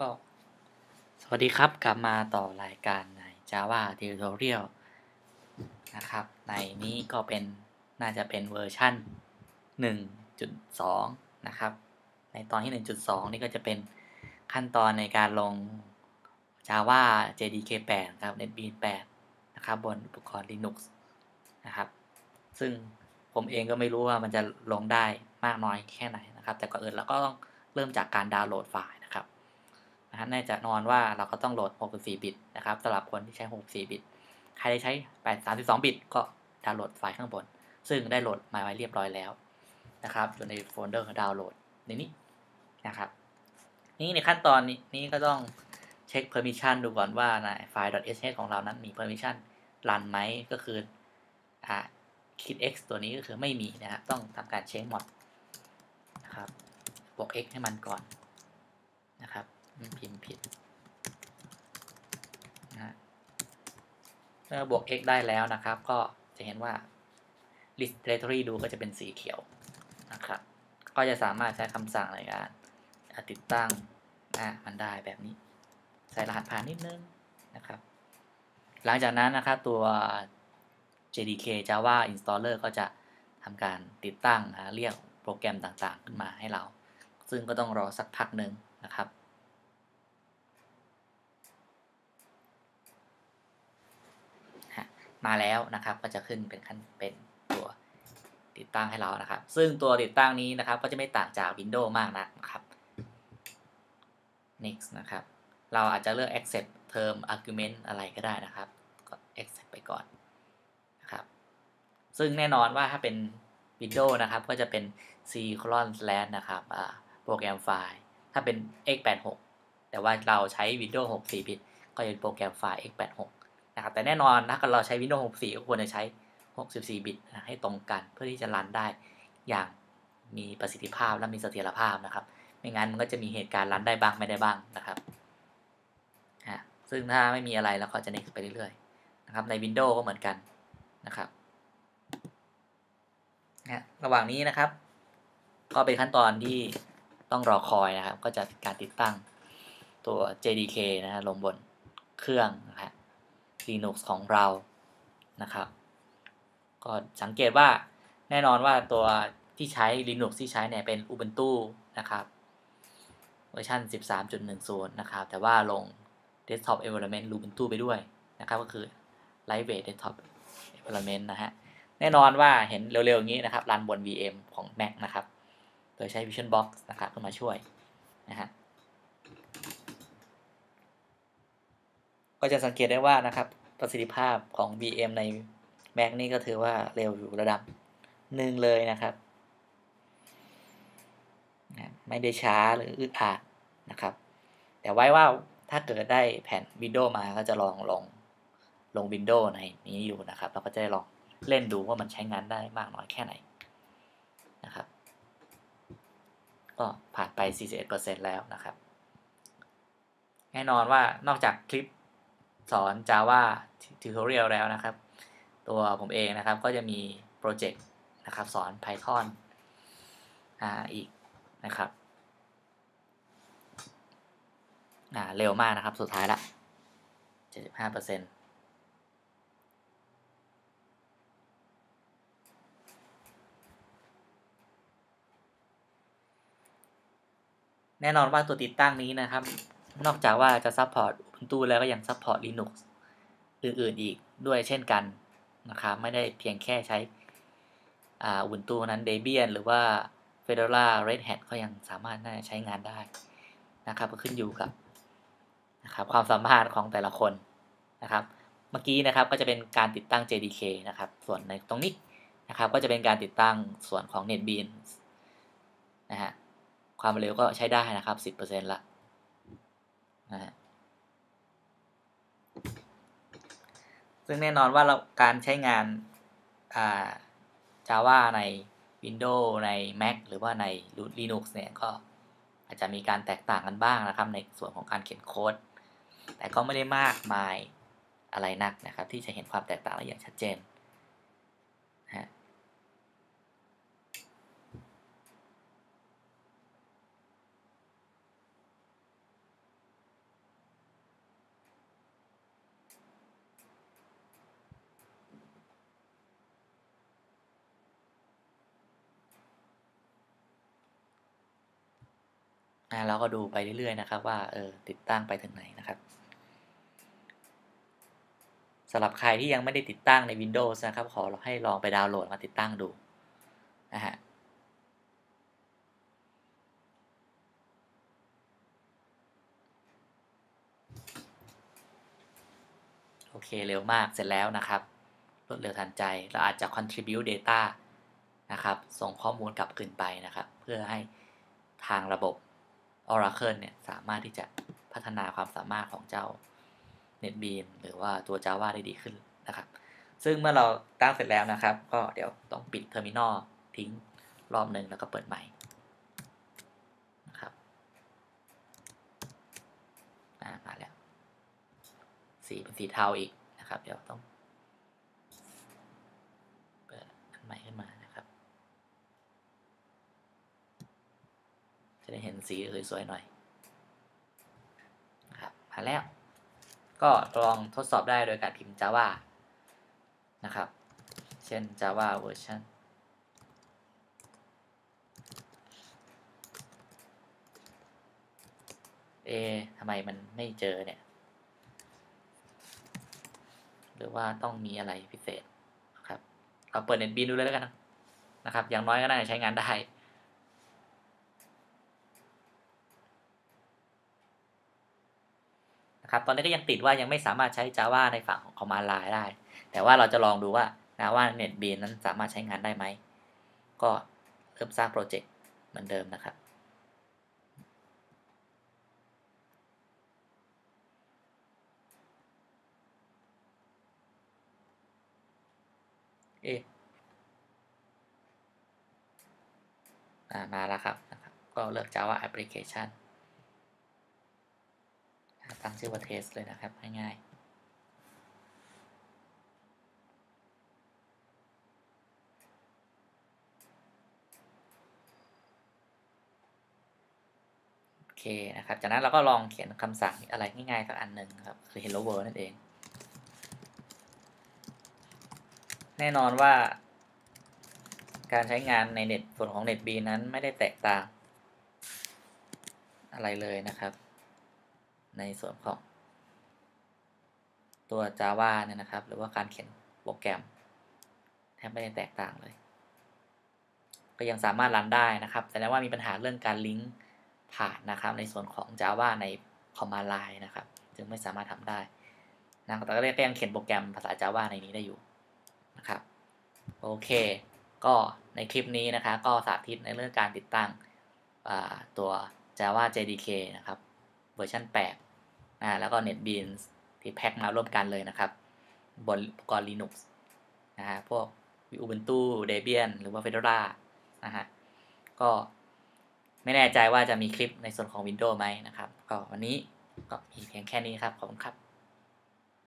ก็สวัสดีครับกลับมาต่อรายการใน Java Tutorial นะครับ ในนี้ก็เป็นน่าจะเป็นเวอร์ชัน1.2 นะครับ ในตอนที่ 1.2 นี่ก็จะเป็นขั้นตอนในการลง Java JDK 8 ครับ NetBeans 8 นะครับ บนอุปกรณ์ Linux นะครับ ซึ่งผมเองก็ไม่รู้ว่ามันจะลงได้มากน้อยแค่ไหนนะครับ แต่ก่อนอื่นเราก็ต้องเริ่มจากการดาวน์โหลดไฟล์ นะนะฮะแน่จะนอนว่าเราก็ต้องโหลด 64 บิตนะครับสำหรับคนที่ใช้ 64 บิต ใครได้ใช้8 32 บิต ก็ดาวน์โหลดไฟล์ข้างบน ซึ่งได้โหลดมาไว้เรียบร้อยแล้วนะครับอยู่ในโฟลเดอร์ดาวน์โหลดในนี้นะครับ นี่ในขั้นตอนนี้นี้ก็ต้องเช็ค permission ดูก่อนว่าในไฟล์ .sh ของเรานั้นมี permission รันไหมก็คืออ่า kit x ตัวนี้ก็คือไม่มีนะครับต้องทำการเช็คหมดนะครับบวก x ให้มันก่อนนะครับ พิมพ์ผิดนะเมื่อบวก x ได้แล้วนะครับ ก็จะเห็นว่า list directory ดูก็จะเป็นสีเขียวนะครับ ก็จะสามารถใช้คำสั่งในการติดตั้งอะมันได้แบบนี้ ใส่รหัสผ่านนิดนึงนะครับ หลังจากนั้นนะครับตัว JDK Java Installer ก็จะทำการติดตั้งเรียกโปรแกรมต่างๆ ขึ้นมาให้เรา ซึ่งก็ต้องรอสักพักหนึ่งนะครับ มาแล้วนะครับ ก็จะขึ้นเป็นขั้นเป็นตัวติดตั้งให้เรานะครับ ซึ่งตัวติดตั้งนี้นะครับ ก็จะไม่ต่างจาก Windows มากนักนะครับ next นะครับ เราอาจจะเลือก accept term argument อะไรก็ได้นะครับก็ accept ไปก่อนนะครับ ซึ่งแน่นอนว่าถ้าเป็น Windows นะครับ ก็จะเป็น c colon slash นะครับโปรแกรมไฟล์ ถ้าเป็น x86 แต่ว่าเราใช้ Windows 64บิตก็จะเป็นโปรแกรมไฟล์ x86 นะครับแต่แน่นอนถ้าเราใช้ Windows 64 ก็ควรจะใช้ 64 บิตนะให้ตรงกันเพื่อที่จะรันได้อย่างมีประสิทธิภาพและมีเสถียรภาพนะครับ ไม่งั้นมันก็จะมีเหตุการณ์รันได้บ้างไม่ได้บ้างนะครับซึ่งถ้าไม่มีอะไรแล้วก็จะ next ไปเรื่อยๆนะครับใน Windows ก็เหมือนกันนะครับนะระหว่างนี้นะครับ ก็เป็นขั้นตอนที่ต้องรอคอยนะครับ ก็จะการติดตั้งตัว JDK นะฮะลงบนเครื่องนะฮะ Linux ของเรานะครับ ก็สังเกตว่าแน่นอนว่าตัวที่ใช้ Linux ที่ใช้เนี่ยเป็น Ubuntu นะครับ เวอร์ชัน13.10 นะครับ แต่ว่าลง Desktop Environment Ubuntu ไปด้วยนะครับ ก็คือ Lightweight Desktop Environment นะฮะ แน่นอนว่าเห็นเร็วๆ อย่างนี้นะครับ รันบน VM ของ Mac นะครับ โดยใช้ Vision Box นะครับเข้ามาช่วยนะฮะ ก็จะสังเกตได้ว่านะครับประสิทธิภาพของ VM ใน Mac นี่ก็ถือว่าเร็วอยู่ระดับหนึ่งเลยนะครับ ไม่ได้ช้าหรืออึดอัดนะครับ แต่ไว้ว่าถ้าเกิดได้แผ่น Windows มาก็จะลองลงลง Windows ในนี้อยู่นะครับเราก็จะได้ลองเล่นดูว่ามันใช้งานได้มากน้อยแค่ไหนนะครับ ก็ผ่านไป 41%แล้วนะครับ แน่นอนว่านอกจากคลิป สอน Java Tutorial แล้วนะครับ ตัวผมเองนะครับก็จะมีโปรเจกต์นะครับสอน Python อ่าอีกนะครับอ่าเร็วมากนะครับสุดท้ายละ 75%แน่นอนว่าตัวติดตั้งนี้นะครับ นอกจากว่าจะซัพพอร์ต Ubuntu แล้วก็ยังซัพพอร์ต Linux อื่นๆอีกด้วยเช่นกันนะครับไม่ได้เพียงแค่ใช้อ่า Ubuntu นั้น Debian หรือว่า Fedora Red Hat ก็ยังสามารถน่าจะใช้งานได้นะครับก็ขึ้นอยู่กับนะครับความสามารถของแต่ละคนนะครับ เมื่อกี้นะครับก็จะเป็นการติดตั้ง JDK นะครับ ส่วนในตรงนี้นะครับก็จะเป็นการติดตั้งส่วนของ NetBeans นะฮะความเร็วก็ใช้ได้นะครับ 10%ละ นะฮะซึ่งแน่นอนว่าการใช้งานา Java ใน Windows ใน Mac หรือว่าใน Linux เนี่ยก็อาจจะมีการแตกต่างกันบ้างนะครับ ในส่วนของการเขียนโค้ด แต่ก็ไม่ได้มากมายอะไรนักนะครับ ที่จะเห็นความแตกต่างได้อย่างชัดเจนนะฮะ นะเราก็ดูไปเรื่อยๆนะครับว่าเออติดตั้งไปถึงไหนนะครับสำหรับใครที่ยังไม่ได้ติดตั้งใน Windows นะครับ ขอให้ลองไปดาวน์โหลดมาติดตั้งดูนะฮะโอเคเร็วมากเสร็จแล้วนะครับ รวดเร็วทันใจ เราอาจจะ contribute data นะครับ ส่งข้อมูลกลับคืนไปนะครับ เพื่อให้ทางระบบ Oracle เนี่ยสามารถที่จะพัฒนาความสามารถของเจ้า NetBeans หรือว่าตัว Java ได้ดีขึ้นนะครับ ซึ่งเมื่อเราตั้งเสร็จแล้วนะครับ ก็เดี๋ยวต้องปิดเทอร์มินอลทิ้งรอบหนึ่งแล้วก็เปิดใหม่นะครับมาแล้วสีเป็นสีเทาอีกนะครับ เดี๋ยวต้องเปิดอันใหม่ขึ้นมานะครับ จะได้เห็นสีสวยๆหน่อยครับมาแล้ว ก็ลองทดสอบได้โดยการพิมพ์ Java นะครับ เช่น Java version เอทำไมมันไม่เจอเนี่ย หรือว่าต้องมีอะไรพิเศษครับ เราเปิด NetBean ดูเลยแล้วกันนะครับ อย่างน้อยก็น่าจะใช้งานได้ นะครับ ตอนนี้ก็ยังติดว่ายังไม่สามารถใช้ Java ในฝั่งของ Command Line ได้ แต่ว่าเราจะลองดูว่านะว่า NetBeans นั้นสามารถใช้งานได้ไหม ก็เริ่มสร้างโปรเจกต์เหมือนเดิมนะครับเอะมาแล้วครับนะครับ ก็เลือก Java Application ตั้งชื่อว่า test เลยนะครับ ง่ายๆ โอเคนะครับ จากนั้นเราก็ลองเขียนคำสั่งอะไรง่ายๆสักอันหนึ่งครับ คือ hello world นั่นเอง แน่นอนว่าการใช้งานในเน็ตส่วนของ NetB นั้นไม่ได้แตกต่าง อะไรเลยนะครับ ในส่วนของ ตัว Java เนี่ยนะครับ หรือว่าการเขียนโปรแกรม แทบไม่ได้แตกต่างเลย ก็ยังสามารถรันได้นะครับ แต่ว่ามีปัญหาเรื่องการลิงก์ผ่านนะครับ ในส่วนของ Java ใน Command Line นะครับ จึงไม่สามารถทำได้นะแต่ก็ยังเขียนโปรแกรมภาษา Java ในนี้ได้อยู่นะครับ โอเค ก็ในคลิปนี้นะครับก็สาธิตในเรื่องการติดตั้งตัว Java JDK นะครับ เวอร์ชัน8 นะแล้วก็ NetBeans ที่แพ็คมาร่วมกันเลยนะครับ บนอุปกรณ์ Linux นะฮะพวก Ubuntu Debian หรือว่า Fedora นะฮะก็ไม่แน่ใจว่าจะมีคลิปในส่วนของ Windows ไหมนะครับ ก็วันนี้ก็มีเพียงแค่นี้ครับ ขอบคุณครับ